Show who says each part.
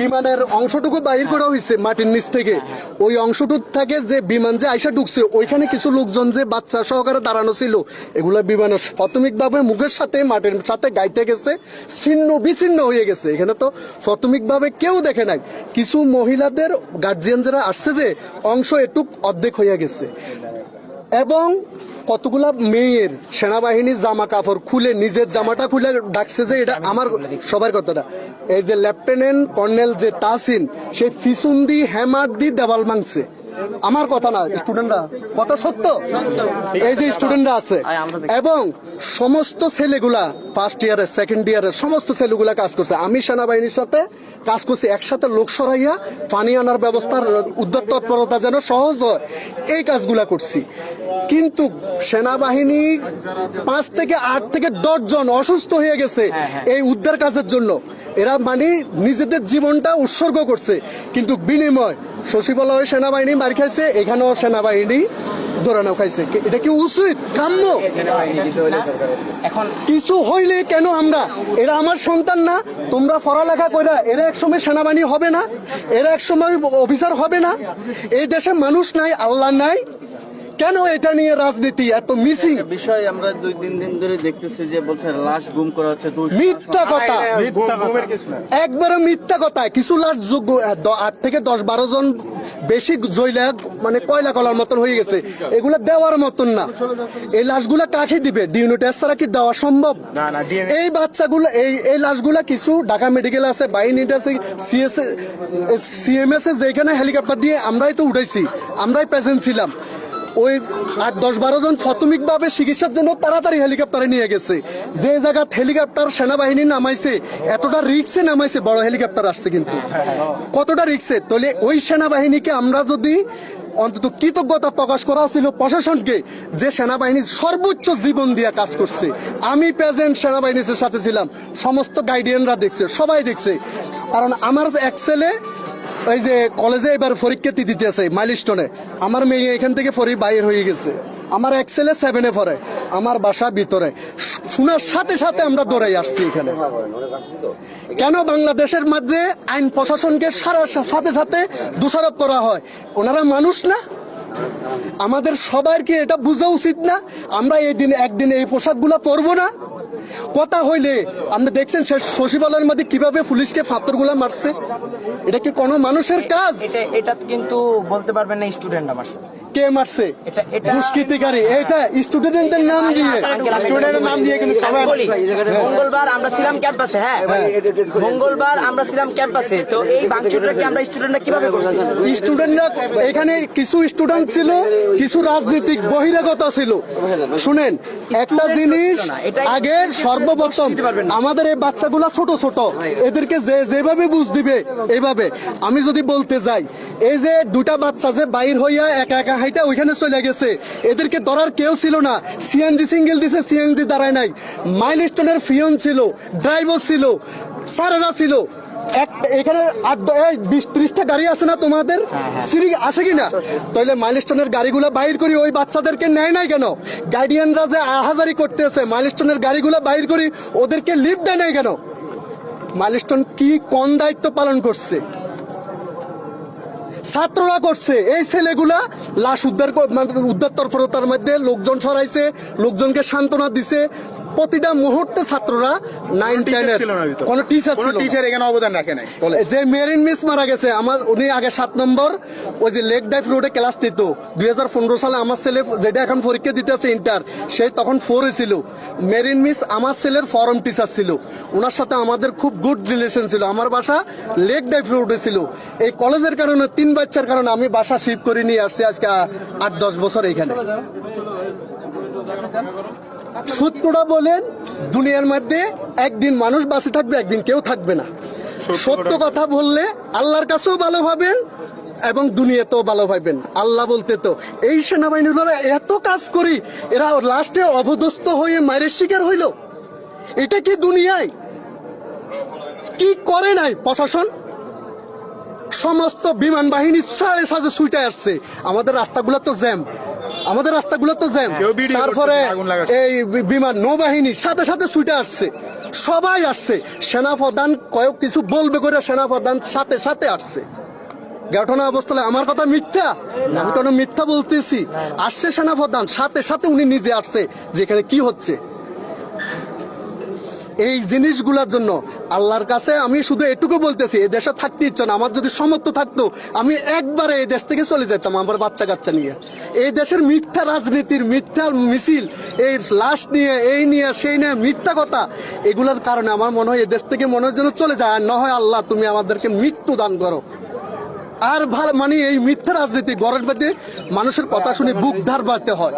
Speaker 1: বিমানের অংশটুকু বাহির করা হয়েছে মাটির নিচ থেকে। ওই অংশটুক থেকে যে বিমান যে আইসা ঢুকছে ওইখানে কিছু লোকজন যে বাচ্চা সহকারে দাঁড়ানো ছিল এগুলা বিমানের প্রাথমিকভাবে মুখের সাথে মাটির সাথে গাইতে গেছে ছিন্ন বিচ্ছিন্ন হয়ে গেছে। এখানে তো প্রাথমিকভাবে কেউ দেখে নাই। কিছু মহিলাদের গার্জিয়ান যারা আসছে যে অংশ একটু অর্ধেক হয়ে গেছে। এবং কতগুলা মেয়ের সেনাবাহিনীর জামা কাপড় খুলে, নিজের জামাটা খুলে ডাকছে যে এটা আমার সবার কথাটা এই যে লেফটেন্যান্ট কর্নেল যে তাসিন, সে ফিসুন্দি দি হ্যামার দি দেওয়াল মাংছে আমার কথা না স্টুডেন্টরা কথা সত্য? এই যে স্টুডেন্টরা আছে। এবং সমস্ত ছেলেগুলা ফার্স্ট ইয়ারের সেকেন্ড ইয়ারের সমস্ত ছেলেগুলা কাজ করছে। আমি সেনাবাহিনীর সাথে কাজ করছি একসাথে লোক সরাইয়া পানি আনার ব্যবস্থার উদ্যোগ তৎপরতা যেন সহজ হয় এই কাজগুলা করছি। কিন্তু সেনাবাহিনী পাঁচ থেকে আট থেকে দশ জন অসুস্থ হয়ে গেছে এই উদ্ধার কাজের জন্য। এরা মানে নিজেদের জীবনটা উৎসর্গ করছে। কিন্তু বিনিময়, সচিবালয় সেনাবাহিনী মার খাইছে, এখানেও সেনাবাহিনী দৌড়ানো খাইছে। এটা কি উচিত? কাম্য? কিছু হইলে কেন আমরা? এরা আমার সন্তান না, তোমরা পড়ালেখা কইরা এরা একসময় সেনাবাহিনী হবে না, এরা একসময় অফিসার হবে না। এই দেশে মানুষ নাই, আল্লাহ নাই কেন এটা নিয়ে রাজনীতি এত মিসিং
Speaker 2: বিষয় আমরা দুই তিন দিন ধরে দেখতেছি যে বলছে লাশ গুম করা হচ্ছে
Speaker 1: মিথ্যা কথা। একবারে মিথ্যা কথা। কিছু লাশ যোগ্য আট থেকে দশ বারো জন বেশি জইলা মানে কয়লা কলার মতন হয়ে গেছে। এগুলা দেওয়ার মতন না। এই লাশগুলা কাকে দিবে? ডিউনো টেস্ট ছাড়া কি দেওয়া সম্ভব?
Speaker 3: না, না, DNA
Speaker 1: এই বাচ্চাগুলো এই এই লাশগুলা কিছু ঢাকা মেডিকেল আছে বাইনিট আছে সিএস সিএমএস এ যেখানে হেলিকপ্টার দিয়ে আমরাই তো উঠাইছি আমরাই প্রেজেন্ট ছিলাম। ওই আট দশ বারো জন প্রাথমিকভাবে চিকিৎসার জন্য তাড়াতাড়ি হেলিকপ্টারে নিয়ে গেছে। যে জায়গাত হেলিকপ্টার সেনাবাহিনী নামাইছে, এতটা রিক্সে নামাইছে, বড় হেলিকপ্টার আসছে কিন্তু। কতটা রিক্সে তাহলে ওই সেনাবাহিনীকে আমরা যদি অন্তত কৃতজ্ঞতা প্রকাশ করা ছিল প্রশাসনকে, যে সেনাবাহিনী সর্বোচ্চ জীবন দিয়ে কাজ করছে। আমি প্রেজেন্ট সেনাবাহিনীর সাথে ছিলাম, সমস্ত গাইডিয়ানরা দেখছে, সবাই দেখছে। কারণ আমার এক ছেলে ওই যে কলেজে এবার পরীক্ষা দিতে আছে মাইলস্টোনে আমার মেয়ে এখান থেকে পরি বাইর হয়ে গেছে। আমার এক ছেলে সেভেনে পড়ে, আমার বাসা ভিতরে। শোনার সাথে সাথে আমরা দৌড়াই আসছি এখানে। কেন বাংলাদেশের মাঝে আইন প্রশাসনকে সারা সাথে সাথে দোষারোপ করা হয়? ওনারা মানুষ না। আমাদের সবার কি এটা বোঝা উচিত না। আমরা এই দিন একদিন এই পোশাকগুলো পরবো না। কথা হইলে আপনি দেখছেন সে সচিবালয়ের মধ্যে কীভাবে পুলিশকে ফাত্তরগুলা মারছে? এটা কি কোনো মানুষের কাজ?
Speaker 2: এটা কিন্তু বলতে পারবেন না স্টুডেন্ট আমার
Speaker 1: কে মারছে? দুষ্কৃতিকারী এটা স্টুডেন্টদের নাম দিয়ে।
Speaker 3: স্টুডেন্টের নাম দিয়ে কিন্তু সবাই
Speaker 2: মঙ্গলবার আমরা ছিলাম ক্যাম্পাসে হ্যাঁ? মঙ্গলবার আমরা ছিলাম ক্যাম্পাসে তো এই ভাঙচুরটা কি আমরা স্টুডেন্টরা কীভাবে করছি?
Speaker 1: স্টুডেন্টরা এখানে কিছু স্টুডেন্ট ছিল কিছু রাজনীতিক বহিরাগত ছিল। শুনেন একটা জিনিস আগে সর্বপ্রথম আমাদের এই বাচ্চাগুলো ছোট ছোট। এদেরকে যে যেভাবে বুঝ দিবে এইভাবে। আমি যদি বলতে যাই এই যে দুটা বাচ্চা যে বাইর হইয়া একা একা হাইটা ওইখানে চলে গেছে এদেরকে ধরার কেউ ছিল না। সিএনজি সিঙ্গেল দিছে সিএনজি দাঁড়ায় নাই। মাইল স্টোনের ফিয়ন ছিল ড্রাইভার ছিল সারেরা ছিল। এক এখানে আট দ- এই বিশ ত্রিশটা গাড়ি আছে না তোমাদের? সিঁড়ি আছে কি না তাহলে মাইলস্টোনের গাড়িগুলো বাইর করি ওই বাচ্চাদেরকে নেয় নাই কেন? গার্ডিয়ানরা যে আহাজারি করতেছে মাইলস্টোনের গাড়িগুলো বাইর করি ওদেরকে লিফট দেয় নাই কেন? মাইলস্টোন কি কোন দায়িত্ব পালন করছে? ছাত্ররা করছে। এই ছেলেগুলা লাশ উদ্ধার মানে উদ্ধার তৎপরতার মধ্যে লোকজন সরাইছে লোকজনকে সান্ত্বনা দিছে প্রতিটা মুহূর্তে ছাত্ররা নাইন টেনের। কোনো টিচার ছিল
Speaker 3: টিচার এখানে অবদান রাখে নাই।
Speaker 1: যে মেরিন মিস মারা গেছে আমার উনি আগে সাত নম্বর ওই যে লেক ডাইভ রোডে ক্লাস নিত। দুই সালে আমার ছেলে যেটা এখন পরীক্ষা দিতে আছে ইন্টার সে তখন ফোরে ছিল। মেরিন মিস আমার ছেলের ফরম টিচার ছিল। ওনার সাথে আমাদের খুব গুড রিলেশন ছিল। আমার বাসা লেক ডাইভ রোডে ছিল। এই কলেজের কারণে তিন বাচ্চার কারণে আমি বাসা শিফট করে নিয়ে আসছি আজকে আট দশ বছর এখানে। সত্যটা বলেন দুনিয়ার মধ্যে একদিন মানুষ বাঁচে থাকবে একদিন কেউ থাকবে না। সত্য কথা বললে আল্লাহর কাছেও ভালো ভাবেন এবং দুনিয়াতেও ভালো ভাবেন। আল্লাহ বলতে তো এই সেনাবাহিনীরা এত কাজ করি এরা লাস্টে অবদস্ত হয়ে মায়ের শিকার হইল। এটা কি দুনিয়ায়? কি করে নাই প্রশাসন? সমস্ত বিমান বাহিনী সাড়ে সাজে ছুটে আসছে। আমাদের রাস্তাগুলো তো জ্যাম। আমাদের রাস্তাগুলো তো জ্যাম। তারপরে। এই বিমান নৌবাহিনী সাথে সাথে ছুটে আসছে। সবাই আসছে। সেনাপ্রধান কয়েক কিছু বলবে করে সেনাপ্রধান সাথে সাথে আসছে। ঘটনা অবস্থায় আমার কথা মিথ্যা? আমি তো মিথ্যা বলতেছি। আসছে সেনাপ্রধান সাথে সাথে উনি নিজে আসছে। যেখানে কি হচ্ছে? এই জিনিসগুলোর জন্য আল্লাহর কাছে আমি শুধু এটুকু বলতেছি, এই দেশে থাকতে ইচ্ছে না, আমার যদি সমর্থ থাকতো, আমি একবারে এই দেশ থেকে চলে যেতাম আমার বাচ্চা কাচ্চা নিয়ে। এই দেশের মিথ্যা রাজনীতির মিথ্যা মিছিল, এই লাশ নিয়ে, এই নিয়ে, সেই নিয়ে মিথ্যা কথা, এগুলোর কারণে আমার মনে হয় এই দেশ থেকে মনে হয় যেন চলে যায়, আর না হয় আল্লাহ তুমি আমাদেরকে মৃত্যু দান করো। আর ভালো মানে এই মিথ্যা রাজনীতি গড়ের বাদে মানুষের কথা শুনে বুক ধার বাড়তে হয়।